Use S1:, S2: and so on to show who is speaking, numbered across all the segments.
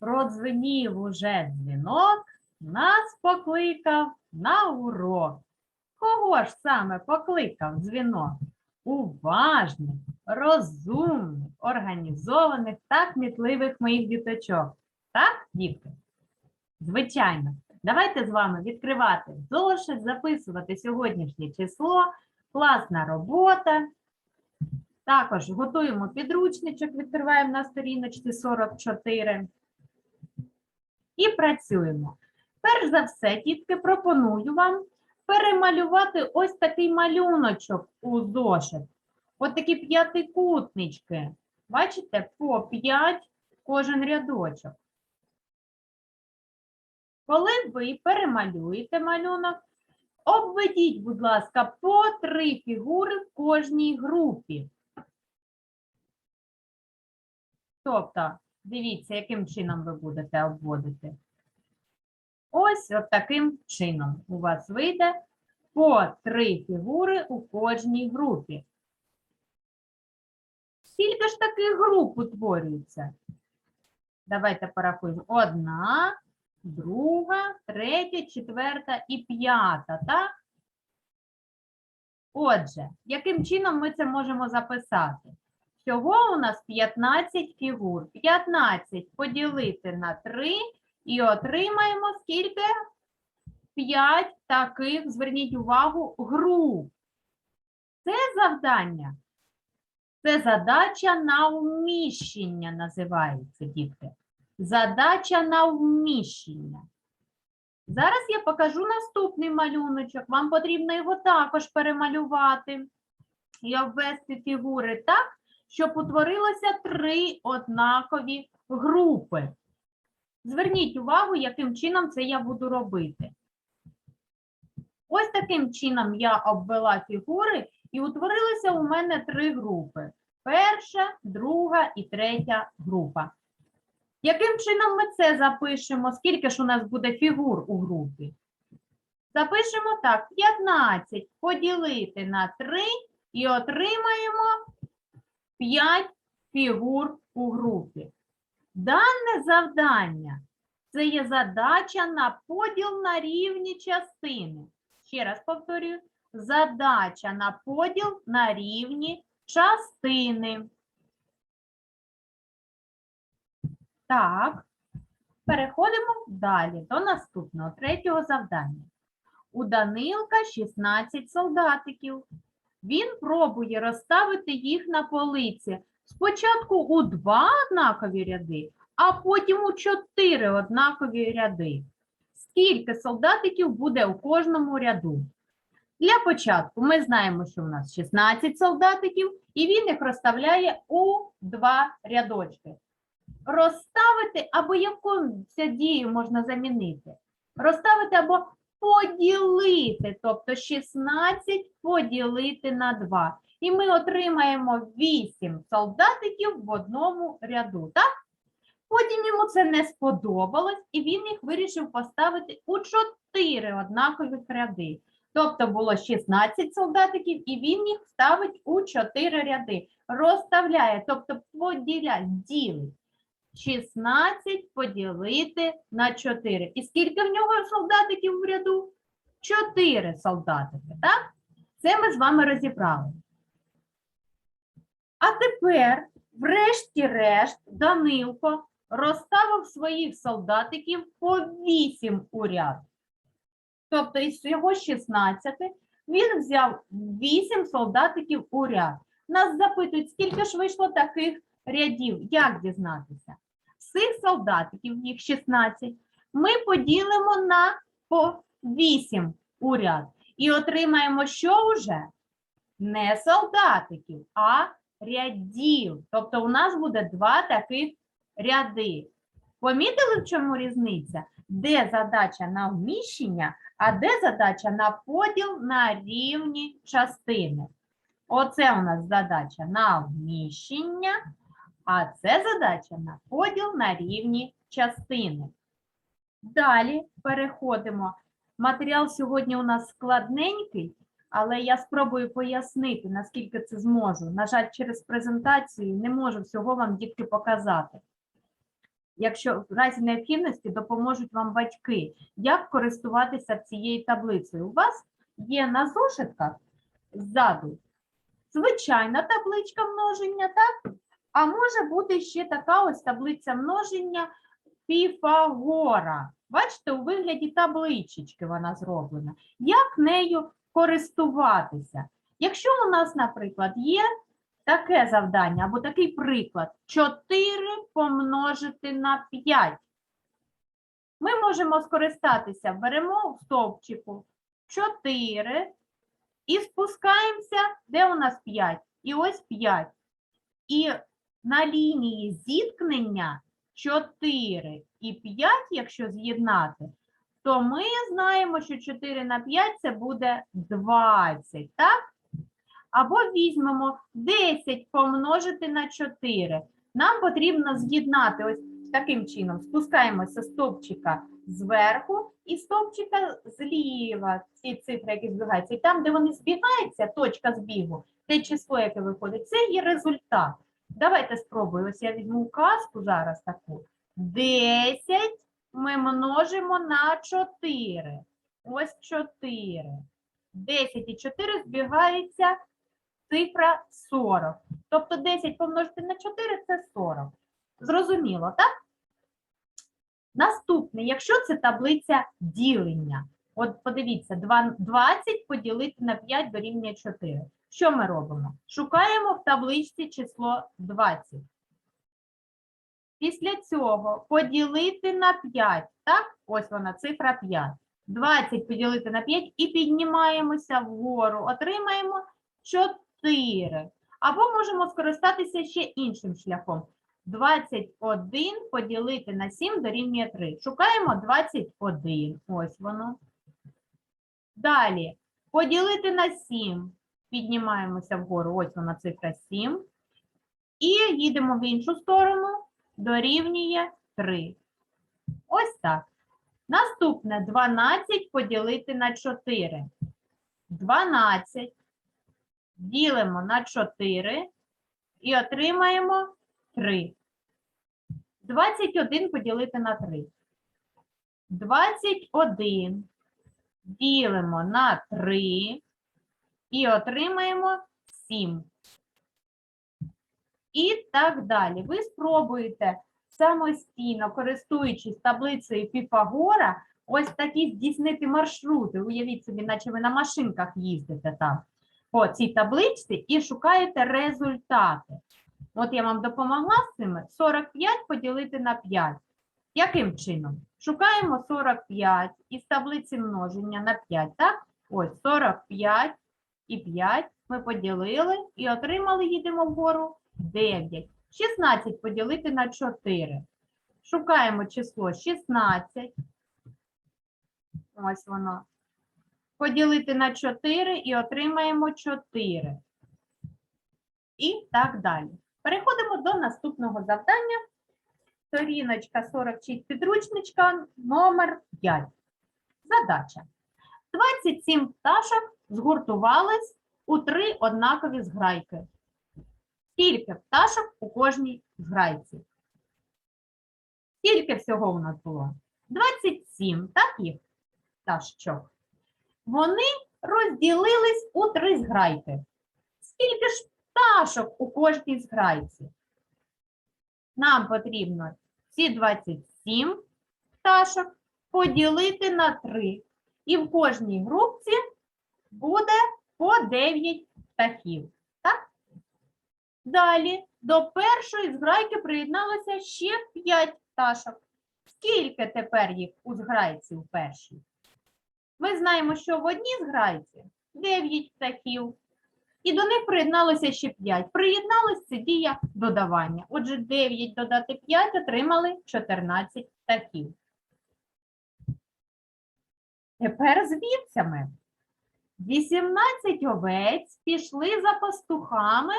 S1: Продзвенів уже дзвінок, нас покликав на урок. Кого ж саме покликав дзвінок? Уважних, розумних, організованих та кмітливих моїх діточок. Так, дітки? Звичайно. Давайте з вами відкривати зошит, записувати сьогоднішнє число, класна робота. Також готуємо підручничок, відкриваємо на сторіночці 44. І працюємо. Перш за все, дітки, пропоную вам перемалювати ось такий малюночок у зошит. Ось такі п'ятикутнички. Бачите, по 5 кожен рядочок. Коли ви перемалюєте малюнок, обведіть, будь ласка, по три фігури в кожній групі. Тобто, дивіться, яким чином ви будете обводити. Ось от таким чином у вас вийде по три фігури у кожній групі. Скільки ж таких груп утворюється? Давайте порахуємо. Одна, друга, третя, четверта і п'ята, так? Отже, яким чином ми це можемо записати? Всього у нас 15 фігур. 15 поділити на 3 і отримаємо скільки? 5 таких, зверніть увагу, груп. Це завдання. Це задача на вміщення називається, дітки. Задача на вміщення. Зараз я покажу наступний малюночок. Вам потрібно його також перемалювати і обвести фігури так, щоб утворилося три однакові групи. Зверніть увагу, яким чином це я буду робити. Ось таким чином я обвела фігури і утворилися у мене три групи. Перша, друга і третя група. Яким чином ми це запишемо? Скільки ж у нас буде фігур у групі? Запишемо так: 15 поділити на 3 і отримаємо 5 фігур у групі. Дане завдання це є задача на поділ на рівні частини. Ще раз повторюю, задача на поділ на рівні частини. Так, переходимо далі до наступного третього завдання. У Данилка 16 солдатиків. Він пробує розставити їх на полиці. Спочатку у два однакові ряди, а потім у чотири однакові ряди. Скільки солдатиків буде у кожному ряду? Для початку ми знаємо, що у нас 16 солдатиків, і він їх розставляє у два рядочки. Розставити або яку дію можна замінити? Розставити або поділити, тобто 16 поділити на 2. І ми отримаємо 8 солдатиків в одному ряду, так? Потім йому це не сподобалось, і він їх вирішив поставити у 4 однакових ряди. Тобто було 16 солдатиків, і він їх ставить у 4 ряди. Розставляє, тобто поділяє, ділить. 16 поділити на 4. І скільки в нього солдатиків в ряду? 4 солдатики, так? Це ми з вами розібрали. А тепер, врешті-решт, Данилко розставив своїх солдатиків по 8 у ряд. Тобто із його 16 він взяв 8 солдатиків у ряд. Нас запитують, скільки ж вийшло таких рядів. Як дізнатися? Всіх солдатиків, їх 16, ми поділимо на по 8 у ряд. І отримаємо, що вже? Не солдатиків, а рядів. Тобто у нас буде два таких ряди. Помітили, в чому різниця? Де задача на вміщення, а де задача на поділ на рівні частини. Оце у нас задача на вміщення, а це задача на поділ на рівні частини. Далі переходимо. Матеріал сьогодні у нас складненький, але я спробую пояснити, наскільки це зможу. На жаль, через презентацію не можу всього вам дітки показати. якщо в разі необхідності допоможуть вам батьки, як користуватися цією таблицею. У вас є на зошитках ззаду звичайна табличка множення, так? А може бути ще така ось таблиця множення Піфагора. Бачите, у вигляді табличечки вона зроблена. Як нею користуватися? Якщо у нас, наприклад, є таке завдання або такий приклад 4 помножити на 5. Ми можемо скористатися, беремо в стовпчику 4 і спускаємося, де у нас 5? І ось 5. І на лінії зіткнення 4 і 5, якщо з'єднати, то ми знаємо, що 4 на 5 це буде 20, так? Або візьмемо 10 помножити на 4. Нам потрібно з'єднати ось таким чином. Спускаємося з стовпчика зверху і стовпчика зліва. Ці цифри, які збігаються. І там, де вони збігаються, точка збігу, те число, яке виходить, це є результат. Давайте спробуємо. Ось я візьму казку зараз таку. 10 ми множимо на 4. Ось 4. 10 і 4 збігається цифра 40. Тобто 10 помножити на 4 це 40. Зрозуміло, так? Наступне, якщо це таблиця ділення. От подивіться, 20 поділити на 5 дорівнює 4. Що ми робимо? Шукаємо в табличці число 20. Після цього поділити на 5. Так, ось вона, цифра 5. 20 поділити на 5 і піднімаємося вгору. Отримаємо 4. Або можемо скористатися ще іншим шляхом. 21 поділити на 7 дорівнює 3. Шукаємо 21. Ось воно. Далі. Поділити на 7. Піднімаємося вгору. Ось вона цифра 7. І їдемо в іншу сторону. Дорівнює 3. Ось так. Наступне 12 поділити на 4. 12 ділимо на 4 і отримаємо 3. 21 поділити на 3. 21 ділимо на 3 і отримаємо 7. І так далі. Ви спробуєте самостійно, користуючись таблицею Піфагора, ось такі здійснити маршрути. Уявіть собі, наче ви на машинках їздите там по цій табличці і шукаєте результати. От я вам допомогла з цими 45 поділити на 5. Яким чином? Шукаємо 45 із таблиці множення на 5, так? Ось 45 і 5 ми поділили і отримали, їдемо вгору, 9. 16 поділити на 4. Шукаємо число 16. Ось воно. Поділити на 4 і отримаємо 4. І так далі. Переходимо до наступного завдання. Сторіночка 46 підручничка номер 5. Задача. 27 пташок згуртувались у три однакові зграйки. Скільки пташок у кожній зграйці? Скільки всього у нас було? 27, так їх пташечок. Вони розділились у три зграйки. Скільки ж пташок у кожній зграйці? Нам потрібно ці 27 пташок поділити на 3. І в кожній групці буде по 9 птахів. Так? Далі до першої зграйки приєдналося ще 5 пташок. Скільки тепер їх у зграйці у першій? Ми знаємо, що в одній зграйці 9 птахів. І до них приєдналося ще 5. Приєдналось це дія додавання. Отже, 9 додати 5 отримали 14 птахів. Тепер з вівцями. 18 овець пішли за пастухами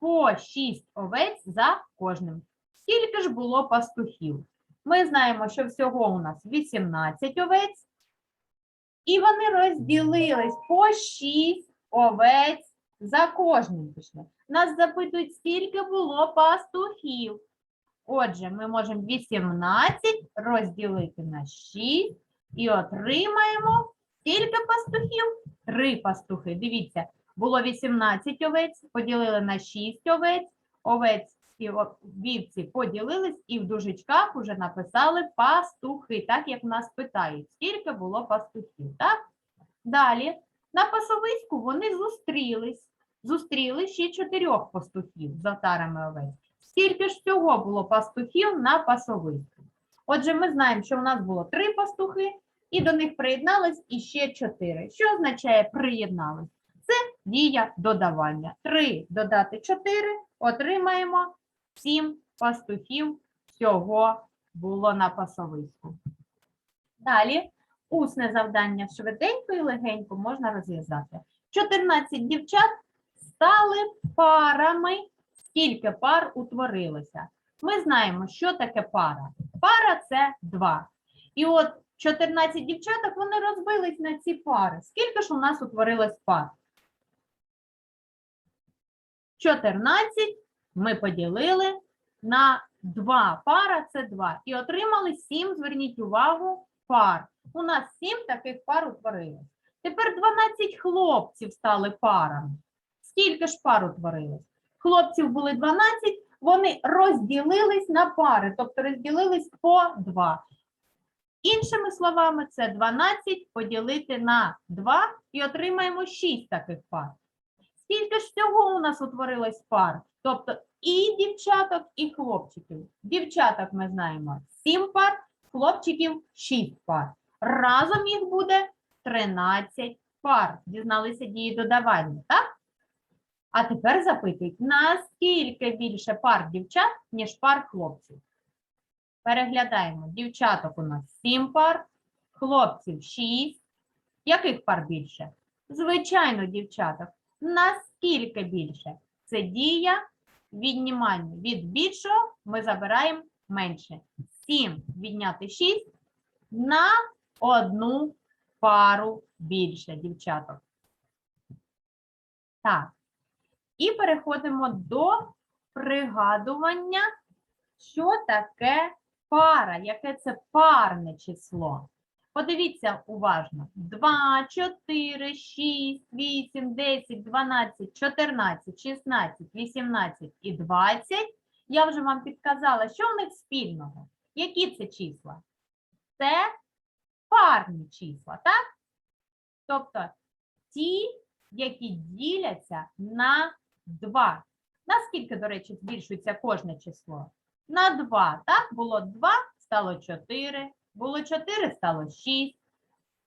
S1: по 6 овець за кожним. Скільки ж було пастухів? Ми знаємо, що всього у нас 18 овець, і вони розділились по 6 овець за кожним пішли. Нас запитують, скільки було пастухів. Отже, ми можемо 18 розділити на 6 і отримаємо скільки пастухів? Три пастухи. Дивіться, було 18 овець, поділили на 6 овець, овець і вівці поділились і в дужечках вже написали пастухи, так як нас питають, скільки було пастухів, так? Далі, на пасовиську вони зустрілись, зустріли ще чотирьох пастухів за тарами овець. Скільки ж всього було пастухів на пасовиську? Отже, ми знаємо, що у нас було три пастухи, і до них приєднались іще чотири. Що означає приєднались? Це дія додавання. Три додати чотири, отримаємо сім пастухів всього було на пасовиську. Далі усне завдання швиденько і легенько можна розв'язати. 14 дівчат стали парами. Скільки пар утворилося? Ми знаємо, що таке пара. Пара це два. І от 14 дівчаток вони розбились на ці пари. Скільки ж у нас утворилось пар? 14 ми поділили на 2. Пара це 2. І отримали 7, зверніть увагу, пар. У нас 7 таких пар утворилось. Тепер 12 хлопців стали парами. Скільки ж пар утворилось? Хлопців були 12, вони розділились на пари, тобто розділились по 2. Іншими словами, це 12 поділити на 2 і отримаємо 6 таких пар. Скільки ж всього у нас утворилось пар? Тобто і дівчаток, і хлопчиків. Дівчаток ми знаємо 7 пар, хлопчиків 6 пар. Разом їх буде 13 пар. Дізналися дії додавання, так? А тепер запитують, наскільки більше пар дівчат, ніж пар хлопців? Переглядаємо. Дівчаток у нас 7 пар, хлопців 6. Яких пар більше? Звичайно, дівчаток. Наскільки більше? Це дія віднімання. Від більшого ми забираємо менше. 7 відняти 6 на одну пару більше, дівчаток. Так. І переходимо до пригадування, що таке пара, яке це парне число. Подивіться уважно: 2, 4, 6, 8, 10, 12, 14, 16, 18 і 20. Я вже вам підказала, що в них спільного. Які це числа? Це парні числа, так? Тобто ті, які діляться на 2. Наскільки, до речі, збільшується кожне число? На 2. Так, було 2, стало 4. Було 4, стало 6.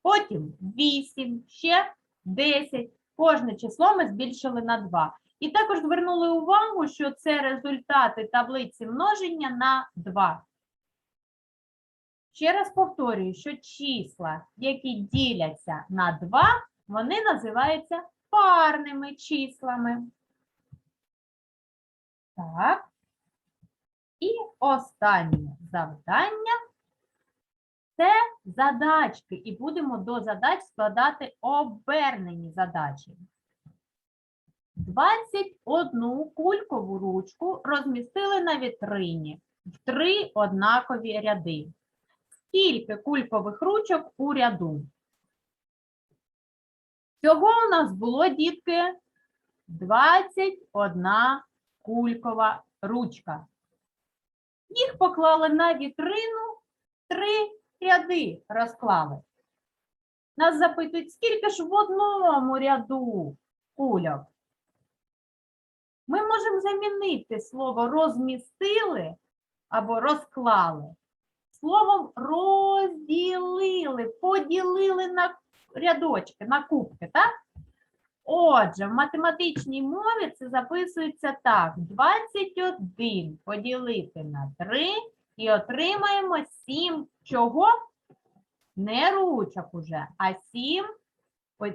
S1: Потім 8, ще 10. Кожне число ми збільшили на 2. І також звернули увагу, що це результати таблиці множення на 2. Ще раз повторюю, що числа, які діляться на 2, вони називаються парними числами. Так. І останнє завдання це задачки. І будемо до задач складати обернені задачі. 21 кулькову ручку розмістили на вітрині в три однакові ряди. Скільки кулькових ручок у ряду? Всього у нас було, дітки, 21 кулькова ручка. Їх поклали на вітрину, три ряди розклали. Нас запитують, скільки ж в одному ряду кульок? Ми можемо замінити слово розмістили або розклали. Словом розділили, поділили на рядочки, на кубки, так? Отже, в математичній мові це записується так: 21 поділити на 3 і отримаємо 7 чого? Не ручок уже, а 7,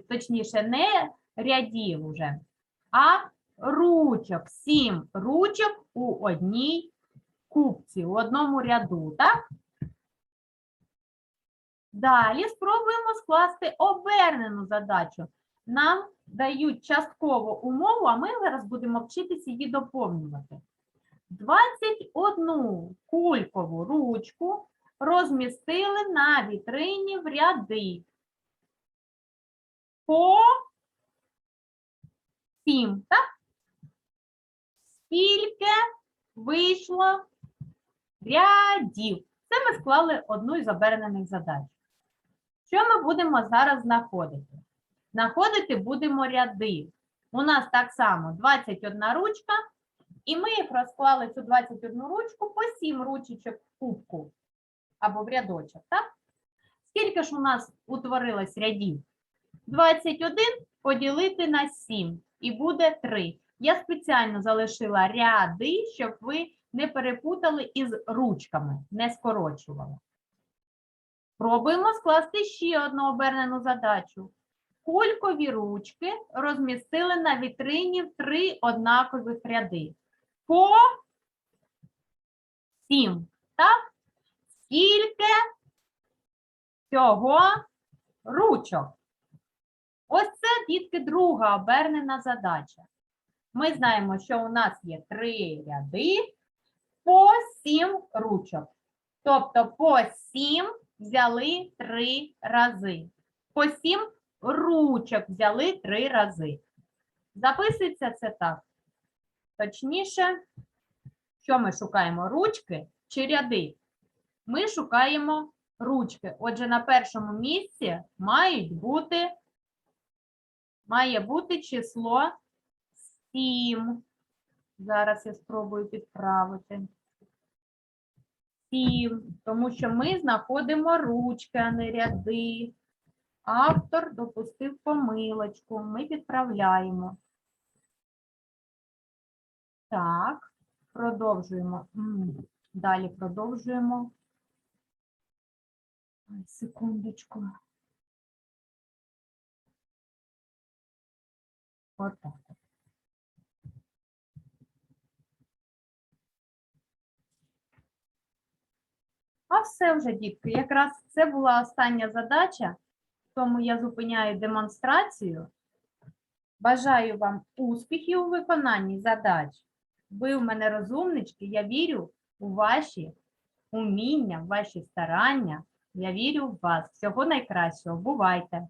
S1: точніше, не рядів уже, а ручок. 7 ручок у одній кубці, у одному ряду, так? Далі спробуємо скласти обернену задачу. Нам дають часткову умову, а ми зараз будемо вчитися її доповнювати. 21 кулькову ручку розмістили на вітрині в ряди. По 7, так? Скільки вийшло рядів? Це ми склали одну із обернених задач. Що ми будемо зараз знаходити? Знаходити будемо ряди. У нас так само 21 ручка, і ми їх розклали цю 21 ручку по 7 ручечок в кубку або в рядочок, так? Скільки ж у нас утворилось рядів? 21 поділити на 7 і буде 3. Я спеціально залишила ряди, щоб ви не перепутали із ручками, не скорочували. Пробуємо скласти ще одну обернену задачу. Кулькові ручки розмістили на вітрині в три однакових ряди. По 7. Так? Скільки цього ручок? Ось це, дітки, друга обернена задача. Ми знаємо, що у нас є три ряди по 7 ручок. Тобто по 7 взяли 3 рази. По 7 ручок взяли 3 рази. Записується це так. Точніше, що ми шукаємо? Ручки чи ряди? Ми шукаємо ручки. Отже, на першому місці мають бути, має бути число 7. Зараз я спробую підправити. 7, тому що ми знаходимо ручки, а не ряди. Автор допустив помилочку. Ми підправляємо. Так, продовжуємо. Далі продовжуємо. Секундочку. Отак. от. А все вже, дітки, якраз це була остання задача, тому я зупиняю демонстрацію. Бажаю вам успіхів у виконанні задач. Ви в мене розумнички, я вірю у ваші уміння, в ваші старання. Я вірю в вас. Всього найкращого. Бувайте!